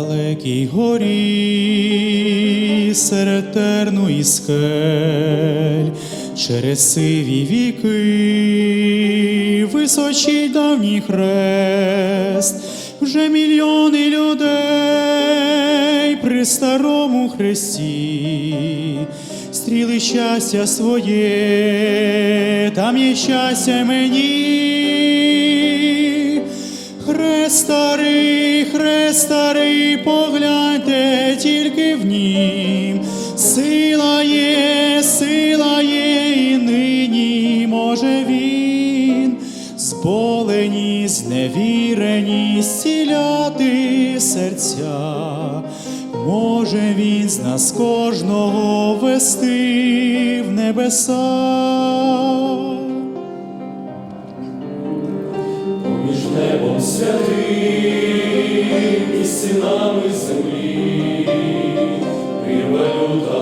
далекій горі, серед терну і скель, через сиві віки, височий давній хрест, вже мільйони людей при старому хресті, стріли щастя своє, там є щастя мені. Хрест старий, хрест старий, погляньте тільки в нім. Сила є, сила є, і нині може він зболені, зневірені, зціляти серця. Може він з нас кожного вести в небеса. Небом святим і синами землі, прірва люта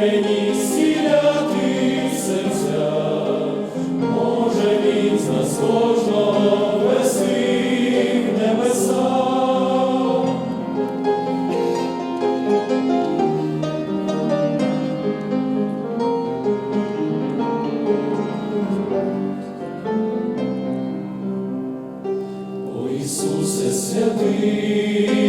зневірені, зціляти серця. Може він з нас Ісусе святий,